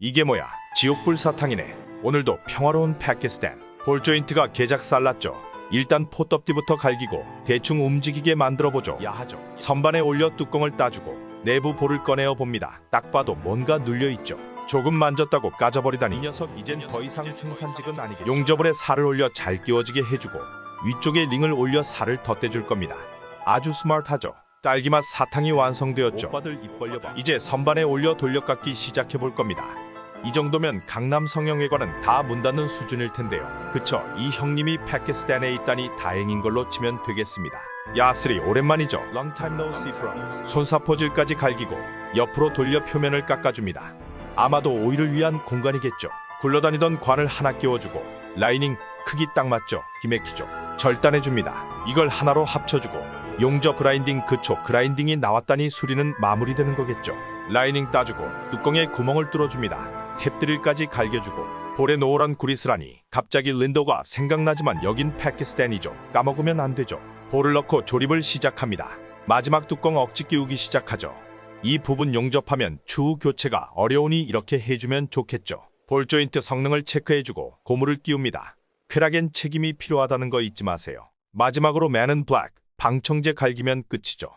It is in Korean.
이게 뭐야? 지옥불 사탕이네. 오늘도 평화로운 파키스탄. 볼 조인트가 개작 살랐죠. 일단 포떡띠부터 갈기고 대충 움직이게 만들어보죠. 야하죠. 선반에 올려 뚜껑을 따주고 내부 볼을 꺼내어 봅니다. 딱 봐도 뭔가 눌려있죠. 조금 만졌다고 까져버리다니 이 녀석 이젠 더 이상 생산직은 아니겠죠. 용접을에 살을 올려 잘 끼워지게 해주고 위쪽에 링을 올려 살을 덧대줄 겁니다. 아주 스마트하죠. 딸기맛 사탕이 완성되었죠. 오빠들 입 벌려봐. 이제 선반에 올려 돌려깎기 시작해볼 겁니다. 이 정도면 강남 성형외과는 다 문 닫는 수준일 텐데요. 그쵸? 이 형님이 파키스탄에 있다니 다행인 걸로 치면 되겠습니다. 야스리 오랜만이죠. Long time no see bro. 손사포질까지 갈기고 옆으로 돌려 표면을 깎아줍니다. 아마도 오일을 위한 공간이겠죠. 굴러다니던 관을 하나 끼워주고 라이닝 크기 딱 맞죠. 기맥히죠. 절단해줍니다. 이걸 하나로 합쳐주고 용접 그라인딩 그쵸 그라인딩이 나왔다니 수리는 마무리되는 거겠죠. 라이닝 따주고 뚜껑에 구멍을 뚫어줍니다. 탭드릴까지 갈겨주고 볼에 노란 구리스라니 갑자기 린도가 생각나지만 여긴 파키스탄이죠. 까먹으면 안 되죠. 볼을 넣고 조립을 시작합니다. 마지막 뚜껑 억지 끼우기 시작하죠. 이 부분 용접하면 추후 교체가 어려우니 이렇게 해주면 좋겠죠. 볼 조인트 성능을 체크해주고 고무를 끼웁니다. 쾌락엔 책임이 필요하다는 거 잊지 마세요. 마지막으로 맨은 블랙 방청제 갈기면 끝이죠.